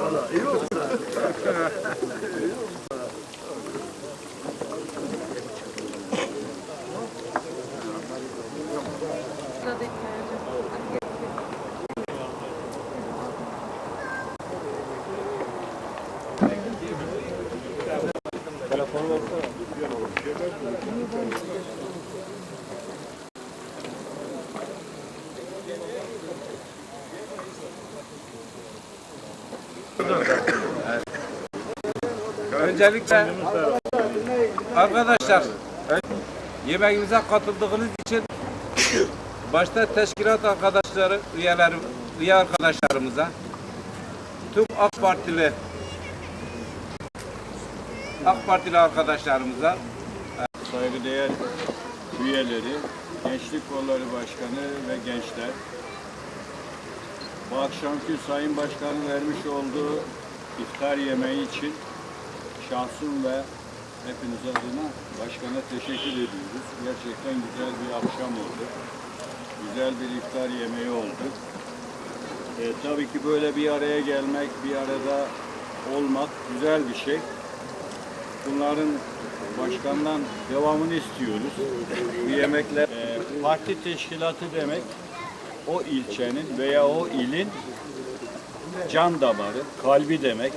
Allah iyi olsun. Telefonu baksana. Öncelikle arkadaşlar yemeğimize katıldığınız için başta teşkilat arkadaşları, üyeleri, üye arkadaşlarımıza, tüm AK Partili AK Partili arkadaşlarımıza saygıdeğer üyeleri, Gençlik Kolları Başkanı ve gençler, bu akşamki Sayın Başkan'ın vermiş olduğu iftar yemeği için şahsım ve hepiniz adına Başkan'a teşekkür ediyoruz. Gerçekten güzel bir akşam oldu. Güzel bir iftar yemeği oldu. E, tabii ki böyle bir araya gelmek, bir arada olmak güzel bir şey. Bunların başkandan devamını istiyoruz. Bu yemekler e, parti teşkilatı demek o ilçenin veya o ilin can damarı, kalbi demek.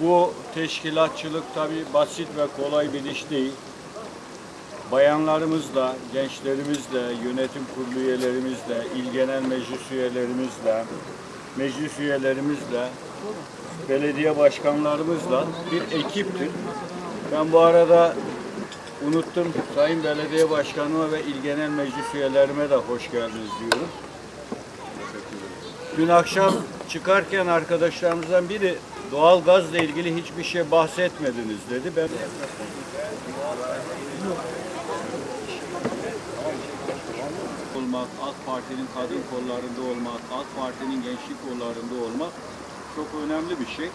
Bu teşkilatçılık tabi basit ve kolay bir iş değil. Bayanlarımızla, gençlerimizle, yönetim kurulu üyelerimizle, il genel meclis üyelerimizle, meclis üyelerimizle, belediye başkanlarımızla bir ekiptir. Ben bu arada unuttum. Sayın Belediye Başkanıma ve İl Genel Meclis üyelerime de hoş geldiniz diyorum. Dün akşam çıkarken arkadaşlarımızdan biri doğal gazla ilgili hiçbir şey bahsetmediniz dedi. Ben olmak, AK Parti'nin kadın kollarında olmak, AK Parti'nin gençlik kollarında olmak çok önemli bir şey.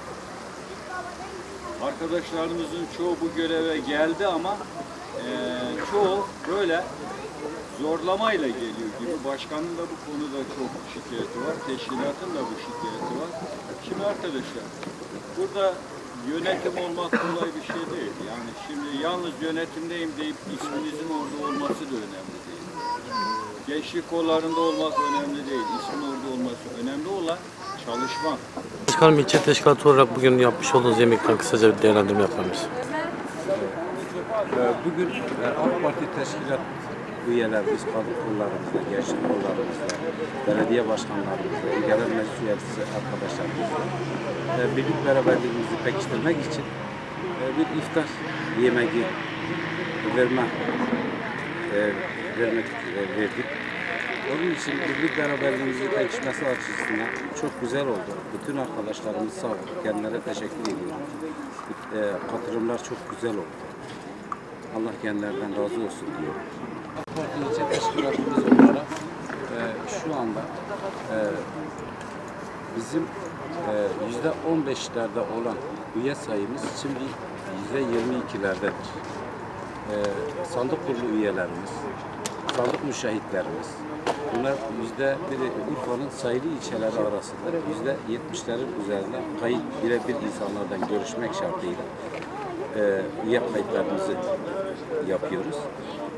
Arkadaşlarımızın çoğu bu göreve geldi ama eee, çoğu böyle zorlamayla geliyor gibi. Başkanın da bu konuda çok şikayeti var, teşkilatın da bu şikayeti var. Şimdi arkadaşlar, burada yönetim olmak kolay bir şey değil. Yani şimdi yalnız yönetimdeyim deyip isminizin orada olması da önemli değil. Gençlik kollarında olmak önemli değil, ismin orada olması önemli olan çalışmak. Başkanım ilçe teşkilatı olarak bugün yapmış olduğunuz yemekten kısaca bir değerlendirme? Ee, Bugün e, AK Parti teşkilat üyelerimiz, kadın kollarımızla, gençlik kollarımızla, belediye başkanlarımızla, il genel meclis üyesi arkadaşlarımızla e, birlik beraberliğimizi pekiştirmek için e, bir iftar yemeği verme vermek verdik. Onun için birlik beraberliğimizin pekişmesi açısından çok güzel oldu. Bütün arkadaşlarımız sağ olun. Kendilerine teşekkür ediyorum. Katılımlar çok güzel oldu. Allah kendilerinden razı olsun diyor. AK Parti ilçe teşkilatımız olarak e, şu anda e, bizim e, yüzde on beşlerde olan üye sayımız şimdi yüzde yirmi ikilerdedir. E, sandık kurulu üyelerimiz, sandık müşahitlerimiz, bunlar yüzde biri Urfa'nın sayılı ilçeleri arasında yüzde yetmişlerin üzerinde kayıt birebir insanlardan görüşmek şartıyla e, üye kayıtlarımızı yapıyoruz.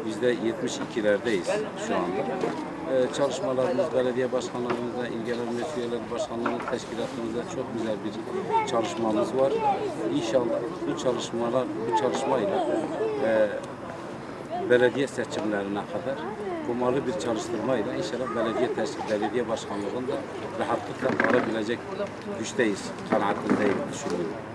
Yüzde 72'lerdeyiz şu anda. E, çalışmalarımız belediye başkanlarımızla, il genel meclis üyeleri başkanlarının teşkilatımızda çok güzel bir çalışmamız var. İnşallah bu çalışmalar, bu çalışmayla e, belediye seçimlerine kadar kumalı bir çalıştırmayla inşallah belediye teşkil, belediye başkanlığında rahatlıkla alabilecek güçteyiz, kanaatindeyim düşünüyorum.